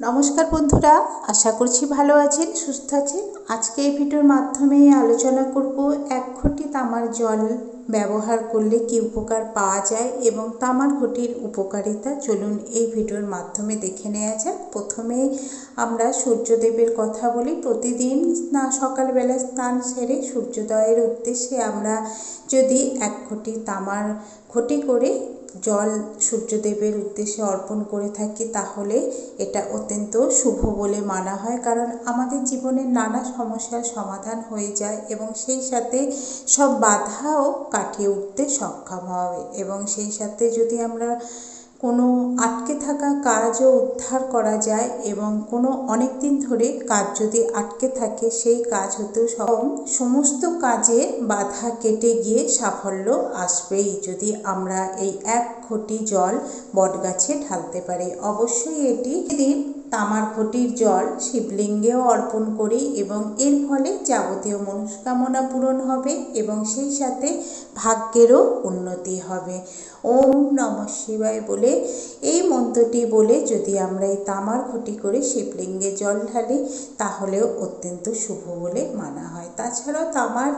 নমস্কার বন্ধুরা, আশা করছি ভালো আছেন, সুস্থ আছেন। আজকে এই ভিডিওর মাধ্যমে আলোচনা করব এক ঘটি তামার জল ব্যবহার করলে কি উপকার পাওয়া যায় এবং তামার ঘটির উপকারিতা চলুন এই ভিডিওর মাধ্যমে দেখে নেওয়া যাক। প্রথমে আমরা সূর্যদেবের কথা বলি। প্রতিদিন না সকালবেলা স্নান সেরে সূর্যোদয়ের উদ্দেশ্যে আমরা যদি এক ঘটি তামার ঘটি করে জল সূর্যদেবের উদ্দেশ্যে অর্পণ করে থাকি তাহলে এটা অত্যন্ত শুভ বলে মানা হয়। কারণ আমাদের জীবনের নানা সমস্যার সমাধান হয়ে যায় এবং সেই সাথে সব বাধাও কাটিয়ে উঠতে সক্ষম হবে এবং সেই সাথে যদি আমরা কোনো আটকে থাকা কাজও উদ্ধার করা যায় এবং কোনো অনেক দিন ধরে কাজ যদি আটকে থাকে, সেই কাজ হতেও সব সমস্ত কাজে বাধা কেটে গিয়ে সাফল্য আসবেই যদি আমরা এই এক ঘটি জল বটগাছে ঢালতে পারি। অবশ্যই এটি দিন তামার ঘটির জল শিবলিঙ্গেও অর্পণ করি এবং এর ফলে যাবতীয় মনস্কামনা পূরণ হবে এবং সেই সাথে ভাগ্যেরও উন্নতি হবে। ওম নম শিবায় বলে এই মন্ত্রটি বলে যদি আমরা এই তামার ঘটি করে শিবলিঙ্গে জল ঢালি, তাহলেও অত্যন্ত শুভ বলে মানা হয়। তাছাড়াও তামার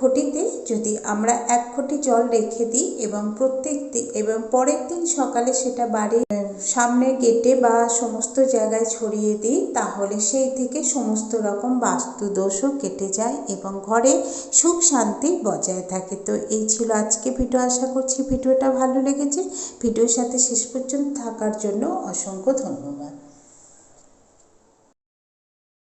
ঘটিতে যদি আমরা এক ঘটি জল রেখে দিই এবং প্রত্যেক দিন এবং পরের দিন সকালে সেটা বাড়ির সামনে গেটে বা সমস্ত জায়গায় ছড়িয়ে দিই, তাহলে সেই থেকে সমস্ত রকম বাস্তু দোষও কেটে যায় এবং ঘরে সুখ শান্তি বজায় থাকে। তো এই ছিল আজকে ভিডিও। আশা করছি ভিডিওটা ভালো লেগেছে। ভিডিওর সাথে শেষ পর্যন্ত থাকার জন্য অসংখ্য ধন্যবাদ।